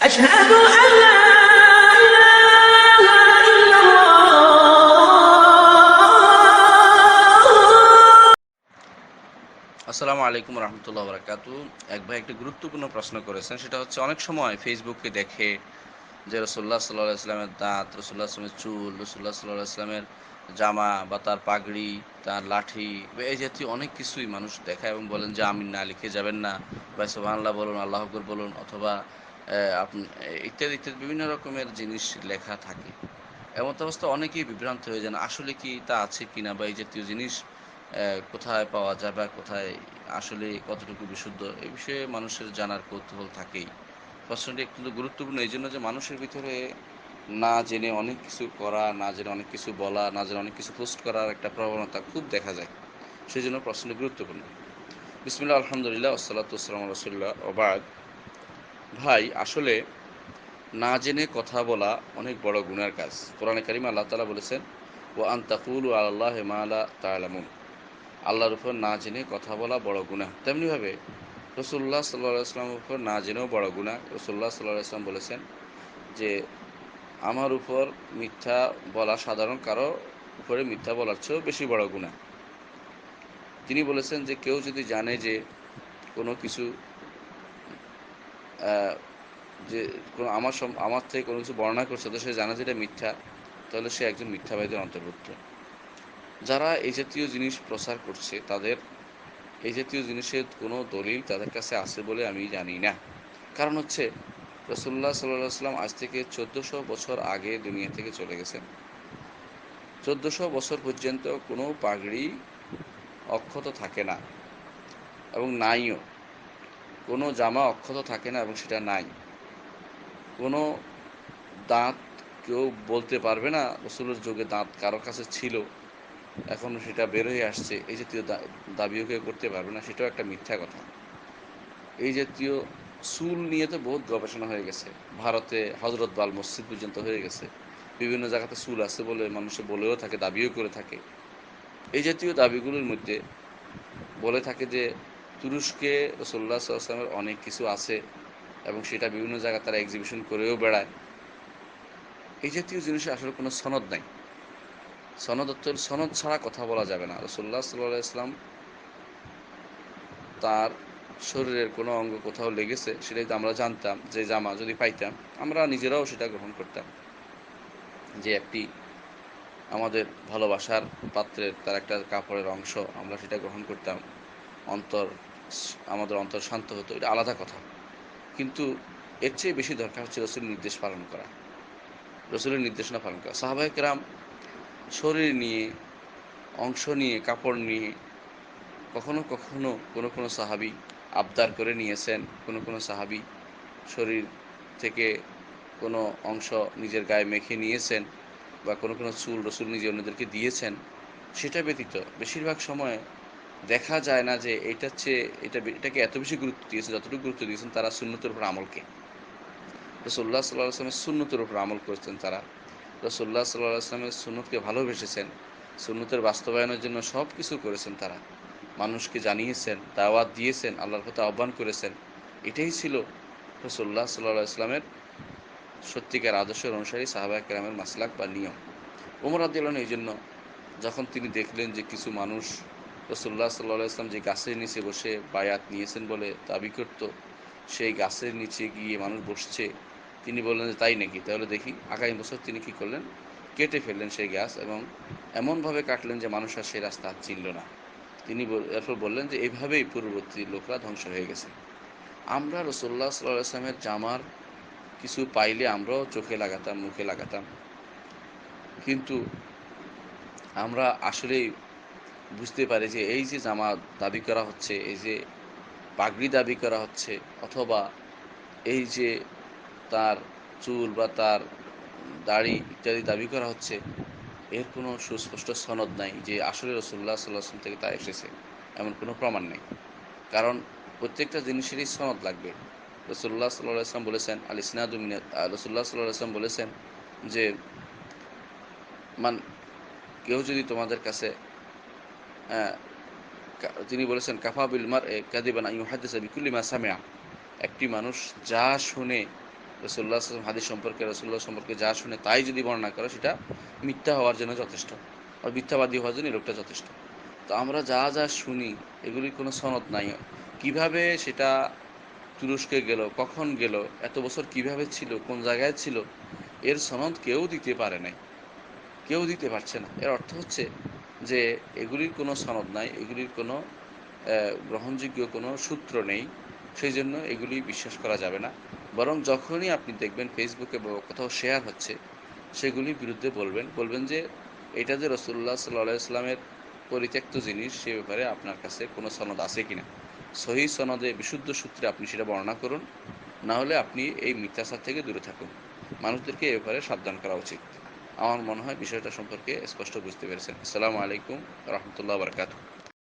أشهد أن لا إله إلا الله আসসালামু আলাইকুম রহমতুল্লাহ বরাকাতু এক ভাই একটা গুরুত্বপূর্ণ প্রশ্ন করেছেন সেটা হচ্ছে অনেক সময় ফেসবুকে দেখে যে রসুল্লাহ সাল্লাহ ইসলামের দাঁত রসুল্লাহ আসলামের চুল রসুল্লাহ সাল্লাহ ইসলামের জামা বা তার পাগড়ি তার লাঠি বা এই জাতীয় অনেক কিছুই মানুষ দেখায় এবং বলেন যে আমিন না লিখে যাবেন না বা সোহানল্লাহ বলুন আল্লাহ আকবর বলুন অথবা আহ, আপনি ইত্যাদি ইত্যাদি, বিভিন্ন রকমের জিনিস লেখা থাকে। এমন অবস্থা অনেকেই বিভ্রান্ত হয়ে যান, আসলে কি তা আছে কিনা বা এই জাতীয় জিনিস কোথায় পাওয়া যায় বা কোথায় আসলে কতটুকু বিশুদ্ধ, এ বিষয়ে মানুষের জানার কৌতূহল থাকেই। প্রশ্নটি একটু গুরুত্বপূর্ণ, এই জন্য যে মানুষের ভিতরে না জেনে অনেক কিছু করা, না জেনে অনেক কিছু বলা, না জেনে অনেক কিছু পোস্ট করার একটা প্রবণতা খুব দেখা যায়। সেই জন্য প্রশ্নটি গুরুত্বপূর্ণ। বিসমিল্লাহ, আলহামদুলিল্লাহ আসসালাম রসুল্লাহ ওবাদ ভাই, আসলে না জেনে কথা বলা অনেক বড় গুণের কাজ। কোরআনে কারিম আল্লাহ তালা বলেছেন ও আন্তাকুল আল্লাহ হেমালা তালামুন আল্লাহর উপর না জেনে কথা বলা বড় গুণা তেমনিভাবে রসুল্লাহ সাল্লাহ আসলামের উপর না জেনেও বড় গুণা রসুল্লাহ সাল্লাহ আসলাম বলেছেন যে, আমার উপর মিথ্যা বলা সাধারণ, কারও উপরে মিথ্যা বলার চেয়েও বেশি বড় গুণা তিনি বলেছেন যে, কেউ যদি জানে যে কোনো কিছু যে কোনো আমার আমার থেকে কোনো কিছু বর্ণনা করছে, তো সে জানে যে এটা মিথ্যা, তাহলে সে একজন মিথ্যাবাদীর অন্তর্ভুক্ত। যারা এই জাতীয় জিনিস প্রচার করছে, তাদের এই জাতীয় জিনিসের কোনো দলিল তাদের কাছে আছে বলে আমি জানি না। কারণ হচ্ছে রসুল্লাহ সাল্লাহ সাল্লাম আজ থেকে চোদ্দোশো বছর আগে দুনিয়া থেকে চলে গেছেন। চোদ্দোশো বছর পর্যন্ত কোনো পাগড়ি অক্ষত থাকে না এবং নাইও। কোনো জামা অক্ষত থাকে না এবং সেটা নাই। কোনো দাঁত কেউ বলতে পারবে না, রসুলের যুগে দাঁত কারোর কাছে ছিল, এখন সেটা বের হয়ে আসছে, এই জাতীয় দাবিও কেউ করতে পারবে না, সেটাও একটা মিথ্যা কথা। এই জাতীয় চুল নিয়ে তো বহুত গবেষণা হয়ে গেছে। ভারতে হজরত বাল মসজিদ পর্যন্ত হয়ে গেছে। বিভিন্ন জায়গাতে চুল আছে বলে মানুষে বলেও থাকে, দাবিও করে থাকে। এই জাতীয় দাবিগুলোর মধ্যে বলে থাকে যে তুরস্কে রসোল্লা সাল্লামের অনেক কিছু আছে এবং সেটা বিভিন্ন জায়গায় তারা এক্সিবিশন করেও বেড়ায়। এই জাতীয় জিনিসের আসলে কোনো সনদ নাই। সনদ সনদ ছাড়া কথা বলা যাবে না। রসোল্লা সাল্লাহ ইসলাম তার শরীরের কোনো অঙ্গ কোথাও লেগেছে, সেটাই আমরা জানতাম, যে জামা যদি পাইতাম, আমরা নিজেরাও সেটা গ্রহণ করতাম। যে একটি আমাদের ভালোবাসার পাত্রের তার একটা কাপড়ের অংশ আমরা সেটা গ্রহণ করতাম। অন্তর আমাদের অন্তর শান্ত হতো, এটা আলাদা কথা। কিন্তু এর চেয়ে বেশি দরকার হচ্ছে রসুলের নির্দেশ পালন করা। রসুলের নির্দেশনা পালন করা। সাহাবাহিক রাম শরীর নিয়ে, অংশ নিয়ে, কাপড় নিয়ে কখনো কখনো কোনো কোনো সাহাবি আবদার করে নিয়েছেন, কোনো কোনো সাহাবি শরীর থেকে কোনো অংশ নিজের গায়ে মেখে নিয়েছেন বা কোনো কোনো চুল রসুল নিজে অন্যদেরকে দিয়েছেন, সেটা ব্যতীত। বেশিরভাগ সময় দেখা যায় না যে এটা হচ্ছে, এটা এটাকে এত বেশি গুরুত্ব দিয়েছে, যতটুকু গুরুত্ব দিয়েছেন তারা সুন্নতের উপর আমলকে রসুল্লাহ সাল্লাহ আসলামের সুন্নতের উপর আমল করেছেন তারা। রসুল্লাহ সাল্লাহ আসলামের সুন্নতকে ভালোবেসেছেন, সুন্নতের বাস্তবায়নের জন্য সব কিছু করেছেন তারা। মানুষকে জানিয়েছেন, দাওয়াত দিয়েছেন, আল্লাহর পথে আহ্বান করেছেন। এটাই ছিল রসুল্লাহ সাল্লাহ ইসলামের সত্যিকার আদর্শের অনুসারী সাহাবা কেরামের মাসলাক বা নিয়ম। ওমর আদিল্লাহ এই জন্য যখন তিনি দেখলেন যে কিছু মানুষ রসুল্লাহ সাল্লাহ যে গাছের নিচে বসে বায়াত নিয়েছেন বলে দাবি করত, সেই গাছের নিচে গিয়ে মানুষ বসছে। তিনি বললেন যে, তাই নাকি? তাহলে দেখি, আগামী বছর তিনি কি করলেন? কেটে ফেললেন সেই গাছ এবং এমনভাবে কাটলেন যে মানুষ আর সেই রাস্তা চিনল না। তিনি এরপর বললেন যে এইভাবেই পূর্ববর্তী লোকরা ধ্বংস হয়ে গেছে। আমরা রসুল্লাহ সাল্লাহ আসলামের জামার কিছু পাইলে আমরাও চোখে লাগাতাম, মুখে লাগাতাম। কিন্তু আমরা আসলেই বুঝতে পারে যে এই যে জামা দাবি করা হচ্ছে, এই যে পাগড়ি দাবি করা হচ্ছে, অথবা এই যে তার চুল বা তার দাড়ি ইত্যাদি দাবি করা হচ্ছে, এর কোনো সুস্পষ্ট সনদ নাই যে আসলে রসুল্লাহ সাল্লাহ থেকে তা এসেছে, এমন কোনো প্রমাণ নেই। কারণ প্রত্যেকটা জিনিসেরই সনদ লাগবে। রসুল্লাহ সাল্লাহ আসলাম বলেছেন, আল ইসনাদুমিন রসুল্লাহ সাল্লাহ আসলাম বলেছেন যে, মান, কেউ যদি তোমাদের কাছে তিনি বলেছেন, কাফা বিল মার এ কাদিবান ইউহাদিস বিকুল্লি মা সামিয়া একটি মানুষ যা শুনে রসুল্লাহ আসলাম হাদিস সম্পর্কে রসুল্লাহ সম্পর্কে যা শুনে তাই যদি বর্ণনা করে, সেটা মিথ্যা হওয়ার জন্য যথেষ্ট আর মিথ্যাবাদী হওয়ার জন্য লোকটা যথেষ্ট। তো আমরা যা যা শুনি, এগুলির কোনো সনদ নাই। কীভাবে সেটা তুরস্কে গেল, কখন গেল, এত বছর কীভাবে ছিল, কোন জায়গায় ছিল, এর সনদ কেউ দিতে পারে নাই। কেউ দিতে পারছে না। এর অর্থ হচ্ছে যে এগুলির কোনো সনদ নাই, এগুলির কোনো গ্রহণযোগ্য কোনো সূত্র নেই, সেই জন্য এগুলি বিশ্বাস করা যাবে না। বরং যখনই আপনি দেখবেন ফেসবুকে বা কোথাও শেয়ার হচ্ছে, সেগুলির বিরুদ্ধে বলবেন। বলবেন যে, এটা যে রসুল্লাহ সাল্লাহ ইসলামের পরিত্যক্ত জিনিস, সে ব্যাপারে আপনার কাছে কোনো সনদ আছে কিনা? সহি সনদে বিশুদ্ধ সূত্রে আপনি সেটা বর্ণনা করুন। না হলে আপনি এই মিথ্যাচার থেকে দূরে থাকুন। মানুষদেরকে এ ব্যাপারে সাবধান করা উচিত। আমার মনে হয় বিষয়টা সম্পর্কে স্পষ্ট বুঝতে পেরেছেন। আসসালামু আলাইকুম রহমতুল্লাহ বারকাতুহ।